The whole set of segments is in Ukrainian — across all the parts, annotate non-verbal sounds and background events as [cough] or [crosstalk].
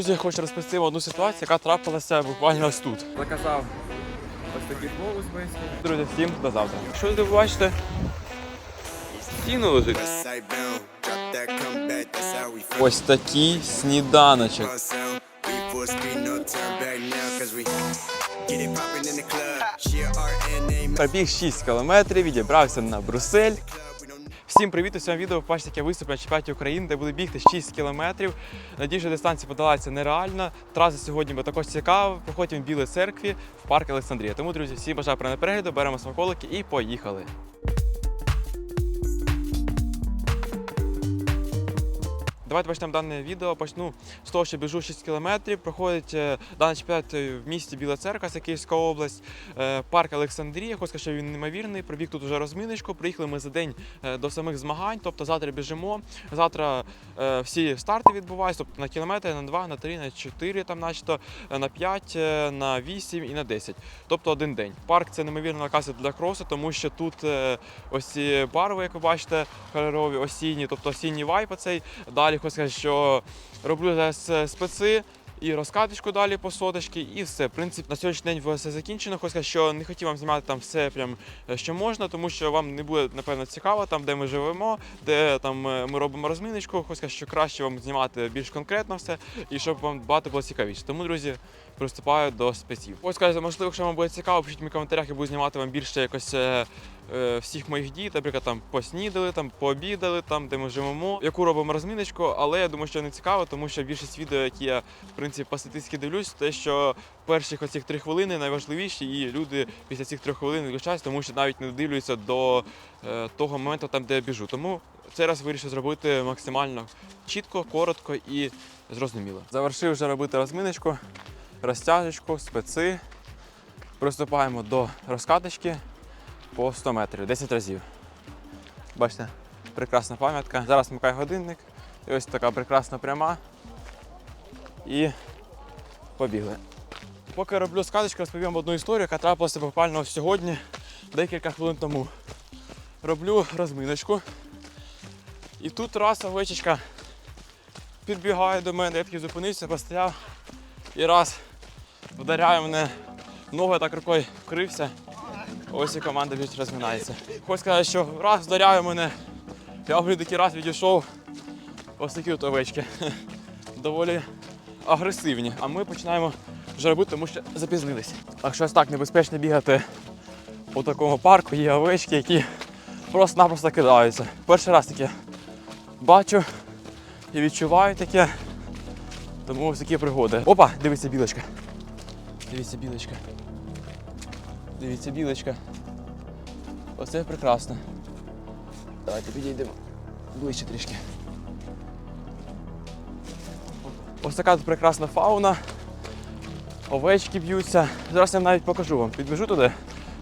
Друзі, я хочу розповісти вам одну ситуацію, яка трапилася буквально ось тут. Заказав ось такий плов узбецький. Друзі, всім до завтра. Що ви бачите? Стіну лежить. Ось такий сніданочок. Пробіг 6 кілометрів, відібрався на Брюссель. Всім привіт! У цьому відео бачите, я виступ на чемпіонаті України, де буду бігти 6 кілометрів. Надію, що дистанція подалася нереально. Траса сьогодні буде також цікава. Проходимо в Білій церкві в парк Олександрія. Тому, друзі, всім бажаю перегляду, беремо смаколики і поїхали. Давайте почнемо дане відео. Почну з того, що біжу 6 кілометрів. Проходить е, даний чемпіонат в місті Біла Церква, це Київська область, е, парк Олександрія. Хочу сказати, він неймовірний. Пробіг тут уже розминочку. Приїхали ми за день е, до самих змагань. Тобто завтра біжимо. Завтра е, всі старти відбуваються, тобто на кілометри, на 2, на 3, на 4, там начебто, е, на 5, е, на 8 і на 10. Тобто один день. Парк це неймовірна локація для кросу, тому що тут е, ось ці барви, як ви бачите, кольорові, осінні, тобто осінній вайп оцей. Далі хочу сказати, що роблю зараз специ. І розкаточку далі по соточки, і все. В принципі, на сьогоднішній день все закінчено. Хочу сказати, що не хотів вам знімати там все прям е, що можна, тому що вам не буде напевно цікаво там, де ми живемо, де там е, ми робимо розміночку. Хочу сказати, що краще вам знімати більш конкретно все, і щоб вам багато було цікавіше. Тому, друзі, приступаю до спеців. Ось сказати, можливо, якщо вам буде цікаво, пишіть мені в коментарях, я буду знімати вам більше якось. е, е, Всіх моїх дій, наприклад, там поснідали, там пообідали, там де ми живемо, яку робимо розміночку, але я думаю, що не цікаво, тому що більшість відео, які я в принципі по статистиці дивлюсь, те, що перших оцих три хвилини найважливіші, і люди після цих трьох хвилин виключаються, тому що навіть не дивляться до е, того моменту, там де я біжу. Тому цей раз вирішив зробити максимально чітко, коротко і зрозуміло. Завершив вже робити розминочку, розтяжечку, специ. Приступаємо до розкаточки по 100 метрів, 10 разів. Бачите, прекрасна пам'ятка. Зараз вмикаю годинник. І ось така прекрасна пряма. І побігли. Поки роблю скаточку, розповім одну історію, яка трапилася буквально сьогодні, декілька хвилин тому. Роблю розминочку. І тут раз овечечка підбігає до мене, я такий зупинився, постояв і раз вдаряє мене в ногу, я так рукою вкрився. Ось і команда більш розминається. Хочу сказати, що раз вдаряє мене, я вже такий раз відійшов. Ось такі от овечки. [laughs] Доволі агресивні. А ми починаємо вже робити, тому що запізнились. Так що ось так небезпечно бігати у такому парку. Є овечки, які просто-напросто кидаються. Перший раз таке бачу і відчуваю таке. Тому ось такі пригоди. Опа, дивіться білочка. Дивіться білочка. Дивіться, білочка. Оце прекрасно. Давайте підійдемо ближче трішки. Ось така тут прекрасна фауна. Овечки б'ються. Зараз я навіть покажу вам. Підбіжу туди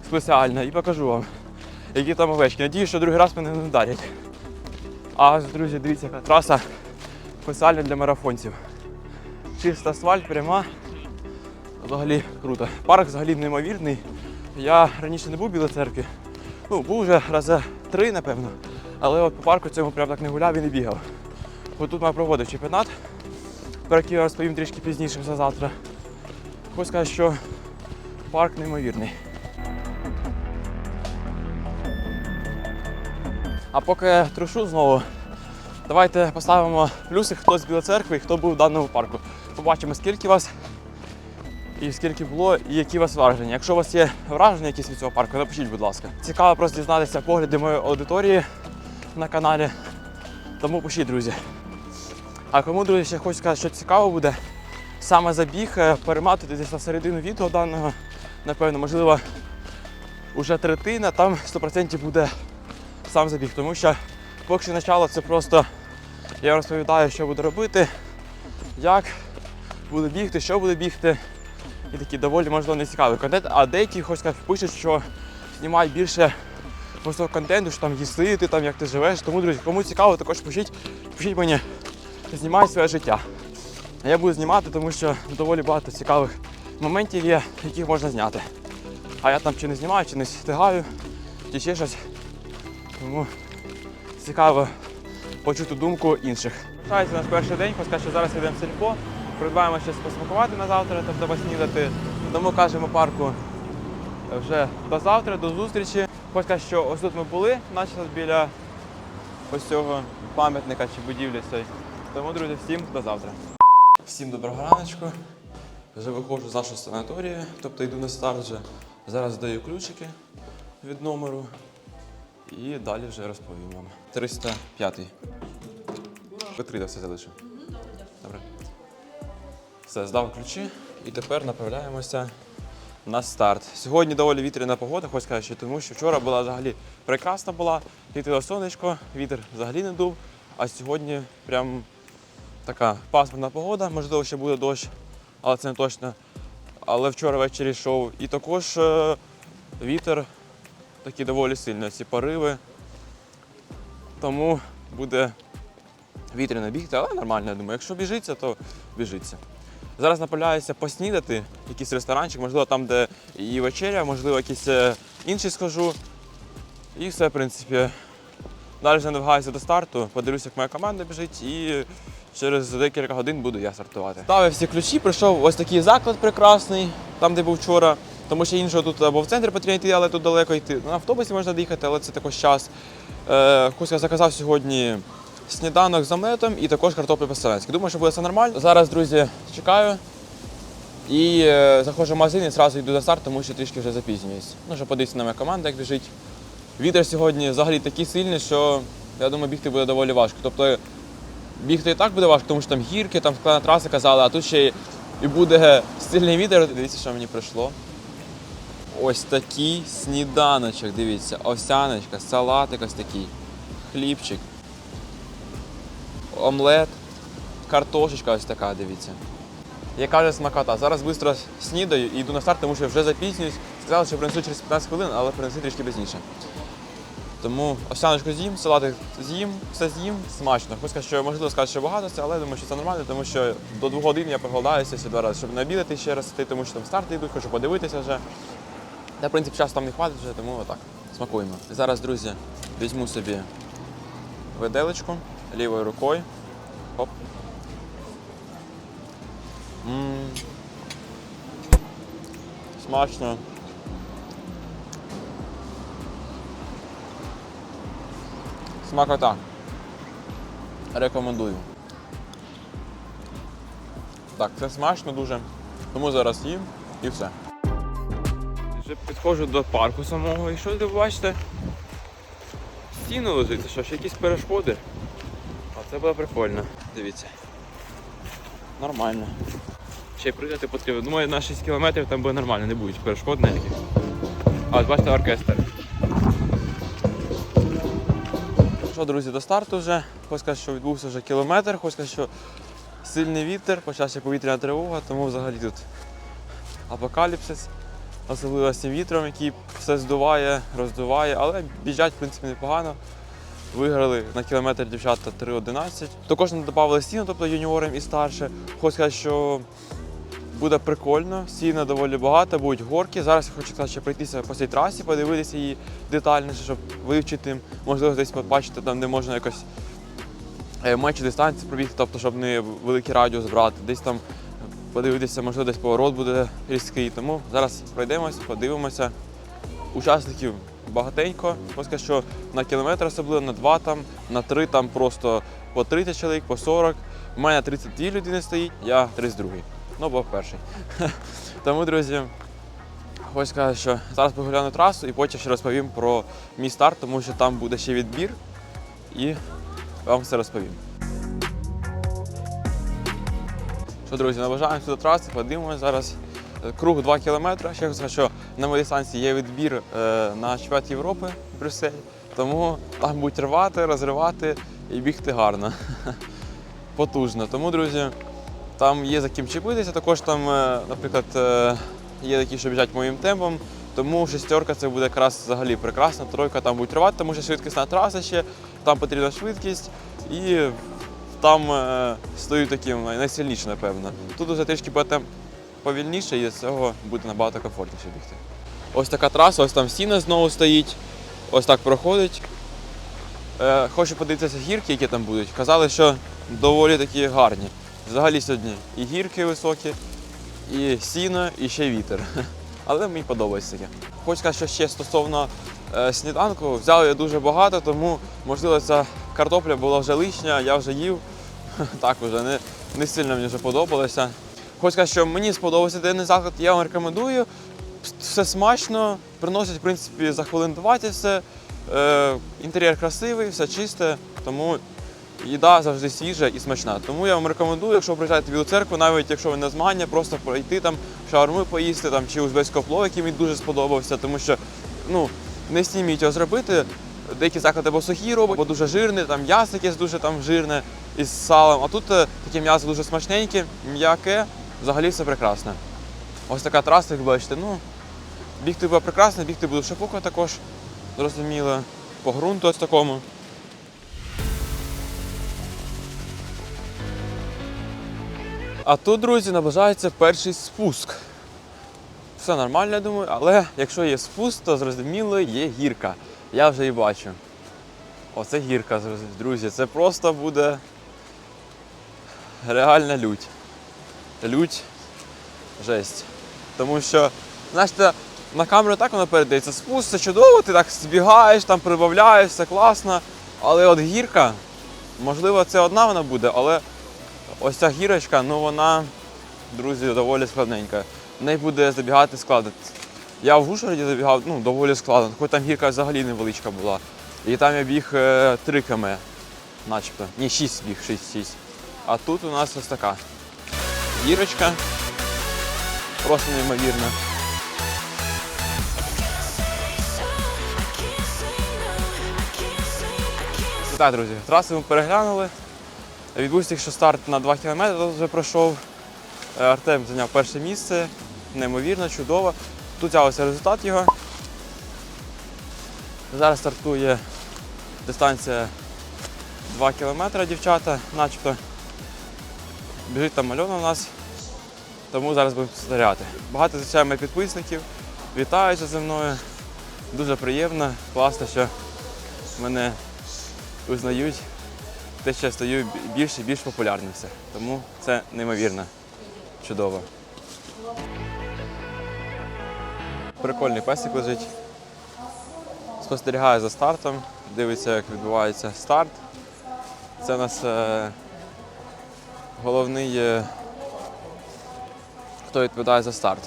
спеціально і покажу вам, які там овечки. Надіюсь, що другий раз мене не вдарять. А, друзі, дивіться, яка траса спеціальна для марафонців. Чиста асфальт, пряма. Взагалі круто. Парк взагалі неймовірний. Я раніше не був в Білій церкві. Ну, був вже рази три, напевно. Але от по парку цьому прям так не гуляв і не бігав. От тут ми проводив чемпіонат, про який я розповім трішки пізніше вже завтра. Хочу сказати, що парк неймовірний. А поки трушу знову, давайте поставимо плюси, хто з Білої церкви і хто був в даному парку. Побачимо, скільки вас і скільки було, і які у вас враження. Якщо у вас є враження якісь від цього парку, напишіть, будь ласка. Цікаво просто дізнатися погляди моєї аудиторії на каналі. Тому пишіть, друзі. А кому, друзі, ще хочу сказати, що цікаво буде, саме забіг е, перематувати десь на середину відео даного, напевно, можливо, уже третина, там 100% буде сам забіг. Тому що поки що начало це просто я розповідаю, що буду робити, як буду бігти, що буду бігти. І такий доволі можливо нецікавий контент. А деякі хоч сказати, пишуть, що знімають більше просто контенту, що там їсти, ти там як ти живеш. Тому, друзі, кому цікаво, також пишіть, пишіть мені, знімай своє життя. А я буду знімати, тому що доволі багато цікавих моментів є, яких можна зняти. А я там чи не знімаю, чи не встигаю, чи ще щось. Тому цікаво почути думку інших. Починається наш перший день, хоч що зараз йдемо в сільпо. Придбаємо щось посмакувати на завтра, тобто поснідати. Тому кажемо парку вже до завтра, до зустрічі. Сказати, що ось тут ми були, наче біля ось цього пам'ятника чи будівлі цієї. Тому, друзі, всім до завтра. Всім доброго раночку. Вже виходжу з нашого санаторію, тобто йду на старт вже. Зараз даю ключики від номеру і далі вже розповім вам. 305. Витрида все залишив. Добре. Все, здав ключі і тепер направляємося на старт. Сьогодні доволі вітряна погода, хочу сказати, тому що вчора була взагалі прекрасна була, світило сонечко, вітер взагалі не дув, а сьогодні прям така пасмурна погода, можливо, ще буде дощ, але це не точно. Але вчора ввечері йшов і також е, вітер такий доволі сильний, ці пориви. Тому буде вітряно бігти, але нормально, я думаю. Якщо біжиться, то біжиться. Зараз направляюся поснідати, якийсь ресторанчик, можливо, там, де і вечеря, можливо, якийсь е, інший схожу. І все, в принципі. Далі вже намагаюся до старту, подивлюся, як моя команда біжить, і через декілька годин буду я стартувати. Ставив всі ключі, прийшов ось такий заклад прекрасний, там, де був вчора. Тому що іншого тут або в центр потрібно йти, але тут далеко йти. На автобусі можна доїхати, але це також час. Е, Хуська заказав сьогодні сніданок з омлетом і також картоплю по-селенськи. Думаю, що буде все нормально. Зараз, друзі, чекаю. І е, заходжу в магазин і одразу йду за старт, тому що трішки вже запізнююсь. Ну, щоб подивитися на моя команда, як біжить. Вітер сьогодні взагалі такий сильний, що я думаю, бігти буде доволі важко. Тобто бігти і так буде важко, тому що там гірки, там складна траса казали, а тут ще і буде сильний вітер. Дивіться, що мені прийшло. Ось такий сніданочок, дивіться, овсяночка, салатик ось такий, хлібчик, омлет, картошечка ось така, дивіться. Яка вже смакота. Зараз швидко снідаю і йду на старт, тому що вже запізнююсь. Сказали, що принесуть через 15 хвилин, але принесли трішки пізніше. Тому овсяночку з'їм, салатик з'їм, все з'їм, смачно. Хочу сказати, що можливо сказати, що багато це, але думаю, що це нормально, тому що до двох годин я проголодаюся ще два рази, щоб не обідати ще раз тому що там старти йдуть, хочу подивитися вже. Та, в принципі, часу там не хватить вже, тому отак. Смакуємо. Зараз, друзі, візьму собі виделечку лівою рукою. Хоп. М. Смачно. Смакота. Рекомендую. Так, це смачно дуже. Тому зараз їм і все. Вже підходжу до парку самого і що ви бачите? Стіну лежить, що, ще якісь перешкоди. Це було прикольно. Дивіться. Нормально. Ще й пригати потрібно. Думаю, на 6 кілометрів там буде нормально, не будуть перешкод ніяких. А, от бачите оркестр. Що, друзі, до старту вже. Хочу сказати, що відбувся вже кілометр, хочу сказати, що сильний вітер, почався повітряна тривога, тому взагалі тут апокаліпсис. Особливо з цим вітром, який все здуває, роздуває, але біжать, в принципі, непогано. Виграли на кілометр дівчата 3.11. Також нам додали стіну, тобто юніорам і старше. Хочу сказати, що буде прикольно, стіни доволі багато, будуть горки. Зараз я хочу сказати, ще пройтися по цій трасі, подивитися її детальніше, щоб вивчити, можливо, десь побачити, там, де можна якось е, менші дистанції пробігти, тобто, щоб не великий радіус брати. Десь там подивитися, можливо, десь поворот буде різкий. Тому зараз пройдемося, подивимося. Учасників багатенько. Ось що на кілометр особливо, на два там, на три там просто по 30 чоловік, по 40. У мене 32 людини стоїть, я 32-й. Ну, бо перший. [laughs] Тому, друзі, хочу сказати, що зараз погляну трасу і потім ще розповім про мій старт, тому що там буде ще відбір і вам все розповім. Що, друзі, наближаємося до траси, подивимося зараз. Круг 2 кілометри. Ще хочу що на моїй дистанції є відбір е, на чемпіонат Європи в Брюсселі. Тому там будуть рвати, розривати і бігти гарно. [laughs] Потужно. Тому, друзі, там є за ким чіпитися. Також там, е, наприклад, е, є такі, що біжать моїм темпом. Тому шестерка це буде якраз взагалі прекрасно. Тройка там буде тривати, тому що швидкісна траса ще, там потрібна швидкість і там стою таким найсильнішим, напевно. Тут вже трішки буде повільніше і з цього буде набагато комфортніше бігти. Ось така траса, ось там стіна знову стоїть, ось так проходить. Е, хочу подивитися гірки, які там будуть. Казали, що доволі такі гарні. Взагалі сьогодні і гірки високі, і сіно, і ще вітер. [laughs] Але мені подобається таке. Хочу сказати, що ще стосовно е, сніданку, взяв я дуже багато, тому можливо ця картопля була вже лишня, я вже їв. [laughs] Так вже не, не сильно мені вже подобалося. Хочу сказати, що мені сподобався денний заклад, я вам рекомендую. Все смачно, приносять, в принципі, за хвилин 20 все. Е, інтер'єр красивий, все чисте, тому їда завжди свіжа і смачна. Тому я вам рекомендую, якщо приїжджаєте в Білу церкву, навіть якщо ви на змагання, просто пройти там шаурми поїсти там, чи узбецького плова, який мені дуже сподобався, тому що ну, не всі вміють його зробити. Деякі заклади або сухі роблять, бо дуже жирне, там м'ясо якесь дуже там жирне із салом. А тут е, таке м'ясо дуже смачненьке, м'яке, взагалі все прекрасно. Ось така траса, як бачите, ну, бігти буде прекрасно, бігти буду шипука також, зрозуміло, по ґрунту ось такому. А тут, друзі, наближається перший спуск. Все нормально, я думаю, але якщо є спуск, то зрозуміло є гірка. Я вже її бачу. Оце гірка, друзі. Це просто буде реальна лють. Лють жесть. Тому що, знаєте, на камеру так воно передається. Спуск це чудово, ти так збігаєш, там прибавляєш, все класно. Але от гірка, можливо, це одна вона буде, але ось ця гірочка, ну вона, друзі, доволі складненька. В неї буде забігати складно. Я в Ужгороді забігав ну, доволі складно, хоч там гірка взагалі невеличка була. І там я біг е, 3 км, начебто. Ні, 6 біг, 6-6. А тут у нас ось така гірочка. Просто неймовірна. Так, друзі, трасу ми переглянули. Відбувся якщо старт на 2 км, вже пройшов. Е, Артем зайняв перше місце. Неймовірно, чудово. Тут взявся результат його. Зараз стартує дистанція 2 км, дівчата, начебто. Біжить там Альона у нас, тому зараз будемо спостерігати. Багато зустрічаємо підписників, вітаються зі мною. Дуже приємно, класно, що мене узнають. Те, що я стаю більш і більш популярним. Тому це неймовірно. Чудово. Прикольний песик лежить. Спостерігає за стартом, дивиться, як відбувається старт. Це у нас е, головний, е, хто відповідає за старт.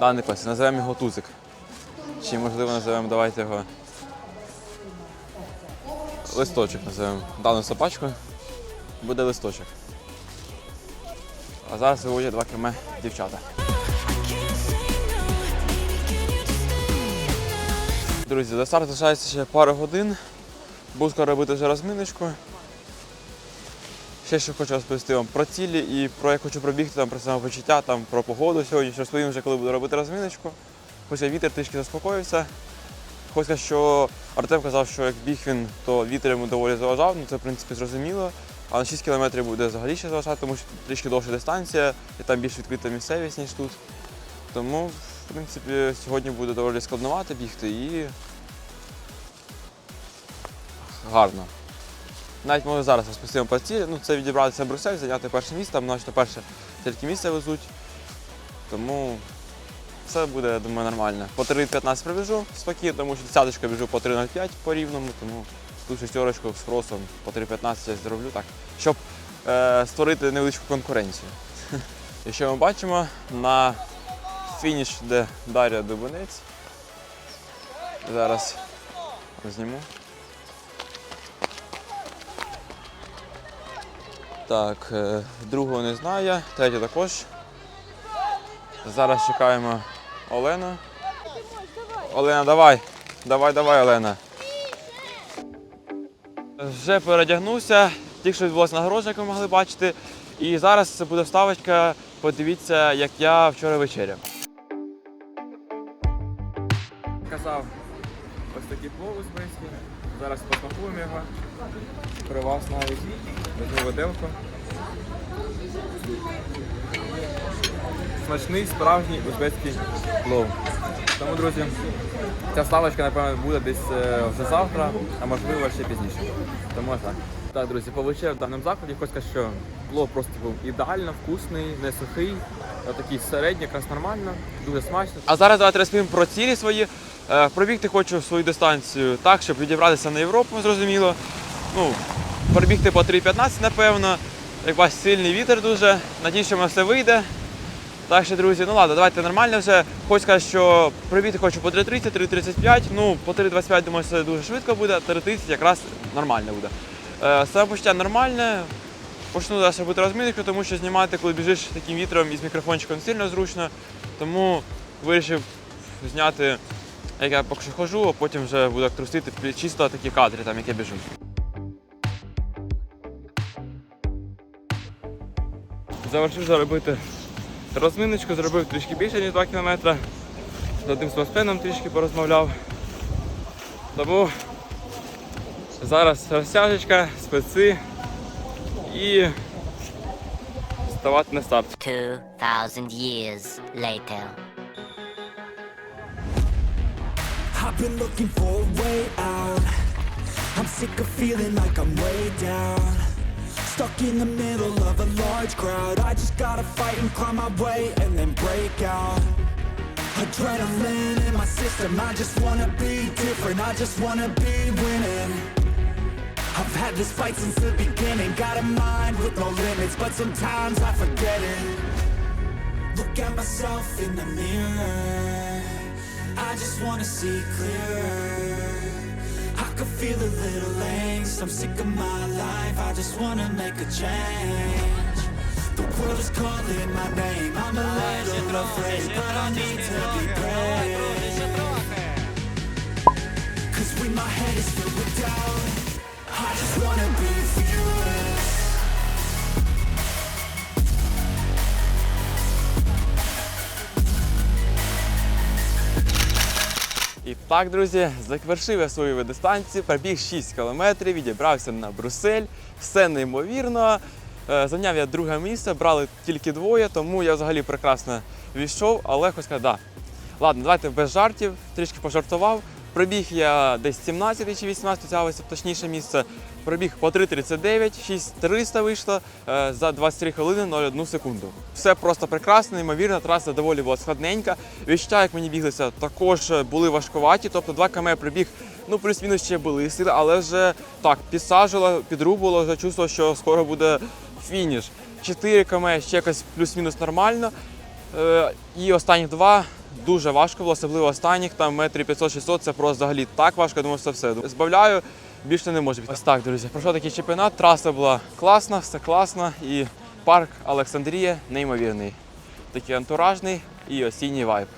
Даний песик. Називаємо його Тузик. Чи можливо називаємо, давайте його. Листочок називаємо. Дану собачку буде листочок. А зараз виводять 2 км дівчата. Друзі, до старту залишається ще пару годин. Буду скоро робити вже розминочку. Ще що хочу розповісти вам про цілі і про як хочу пробігти там про самопочуття, там про погоду сьогодні, що розповім вже, коли буду робити розминочку. Хоча вітер трішки заспокоївся. Сказати, що Артем казав, що як біг він, то вітер йому доволі заважав, ну це в принципі зрозуміло. А на 6 кілометрів буде взагалі ще заважати, тому що трішки довша дистанція і там більш відкрита місцевість, ніж тут. Тому, в принципі, сьогодні буде доволі складновато бігти і гарно. Навіть можу зараз розпустимо цілі. Ну, це відібратися в Брюссель, зайняти перше місце, там наче перше тільки місце везуть. Тому все буде, я думаю, нормально. По 3.15 прибіжу спокійно, тому що десяточка біжу по 3.05 по рівному, тому тут шестерочку з кросом по 3.15 я зроблю так, щоб е, створити невеличку конкуренцію. [laughs] І що ми бачимо на фініш, де Дар'я Дубинець. Зараз зніму. Так, е, другого не знаю, третю також. Зараз чекаємо Олену. Олена, давай. Давай, давай, Олена. Вже передягнувся, тільки що відбулася нагородження, як ви могли бачити. І зараз це буде вставочка. Подивіться, як я вчора вечеряв. Казав ось такий плов узбецький. Зараз посмакуємо його. При вас навіть візьму виделку. Смачний справжній узбецький плов. Тому, друзі, ця ставочка, напевно, буде десь е, вже завтра, а можливо ще пізніше. Тому так. Так, друзі, повечеряв в даному закладі. Хочу сказати, що плов просто був ідеально, вкусний, не сухий, такий середній, якраз нормально, дуже смачно. А зараз давайте розповім про цілі свої. Е, Пробігти хочу свою дистанцію так, щоб відібратися на Європу, зрозуміло. Ну, пробігти по 3.15, напевно. Як бачите, сильний вітер дуже. Надіюсь, що мене все вийде. Так що, друзі, ну ладно, давайте нормально вже. Хочу сказати, що пробігти хочу по 3.30, 3.35. Ну, по 3.25, думаю, це дуже швидко буде, 3.30 якраз нормально буде. Е, Саме почуття нормальне. Почну далі робити розминку, тому що знімати, коли біжиш таким вітром і з мікрофончиком сильно зручно. Тому вирішив зняти, як я поки що хожу, а потім вже буду трусити чисто такі кадри, там, як я біжу. Завершив вже робити розминочку, зробив трішки більше, ніж 2 кілометри. З одним спортсменом трішки порозмовляв. Тому зараз розтяжечка, специ і ставати на старт. 2,000 years later. I've been looking for a way out. I'm sick of feeling like I'm way down. Stuck in the middle of a large crowd. I just gotta fight and climb my way and then break out. Adrenaline in my system. I just wanna be different. I just wanna be winning. I've had this fight since the beginning. Got a mind with no limits, but sometimes I forget it. Look at myself in the mirror. I just wanna see clearer. I could feel a little angst. I'm sick of my life. I just wanna make a change. The world is calling my name. I'm a little afraid, but I need to be brave. Cause when my head is filled with doubt, I just wanna be fearless. І так, друзі, завершив я свою дистанцію, пробіг 6 кілометрів, відібрався на Брюссель. Все неймовірно. Е, Зайняв я друге місце, брали тільки двоє, тому я взагалі прекрасно війшов, але хоч сказати, да. Ладно, давайте без жартів, трішки пожартував. Пробіг я десь 17 чи 18, взялося точніше місце. Пробіг по 3.39, 6.300 вийшло е, за 23 хвилини 01 секунду. Все просто прекрасно, неймовірно, траса доволі була складненька. Відчуття, як мені біглися, також були важкуваті. Тобто 2 км пробіг, ну плюс-мінус ще були сили, але вже так, підсажило, підрубувало, вже чувство, що скоро буде фініш. 4 км ще якось плюс-мінус нормально. Е, І останні два дуже важко було, особливо останніх, там метрів 500-600, це просто взагалі так важко, я думаю, що все. Збавляю, більше не може. бути. Ось так, друзі. Пройшов такий чемпіонат, траса була класна, все класно. І парк Олександрія неймовірний. Такий антуражний і осінній вайб.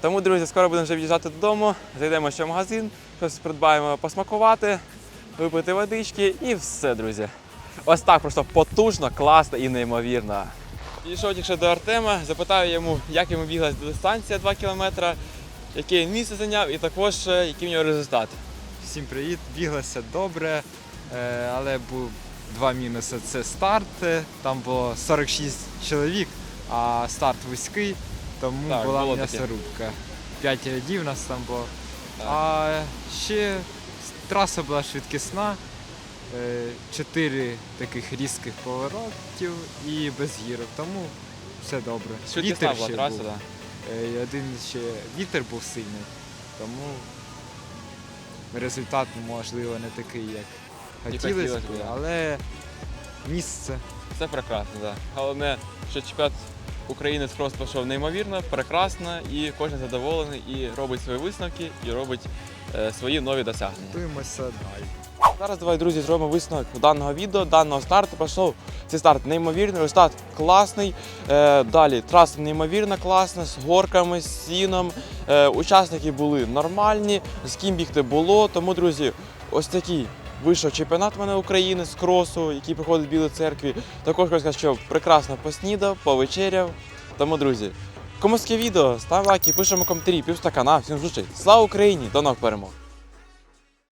Тому, друзі, скоро будемо вже від'їжджати додому, зайдемо ще в магазин, щось придбаємо посмакувати, випити водички і все, друзі. Ось так просто потужно, класно і неймовірно. Підійшов тільки до Артема, запитав йому, як йому біглась дистанція 2 кілометри, яке він місце зайняв і також е, який в нього результат. Всім привіт, біглося добре, е, але був два мінуси. Це старт, е, там було 46 чоловік, а старт вузький, тому Так, була м'ясорубка. П'ять рядів нас там було. Так. А ще траса була швидкісна, е, чотири таких різких поворотів і без гірок, тому все добре. Швидкісна була ще траса, був. Е, один ще вітер був сильний, тому результат, можливо, не такий, як хотілося хотілося б, б, да. але місце. Це прекрасно, так. Головне, що чемпіонат України з крос пішов неймовірно, прекрасно, і кожен задоволений і робить свої висновки, і робить е, свої нові досягнення. Готуємося далі. Зараз давай, друзі, зробимо висновок даного відео, даного старту. Пішов цей старт неймовірний, результат класний. Е, далі траса неймовірно класна, з горками, з сіном. Е, учасники були нормальні, з ким бігти було. Тому, друзі, ось такий вийшов чемпіонат мене України з кросу, який проходить в Білій церкві. Також хочу сказати, що прекрасно поснідав, повечеряв. Тому, друзі, комусь таке відео, став лайки, пишемо коментарі, півстакана. Всім зустрічей. Слава Україні! До нових перемог!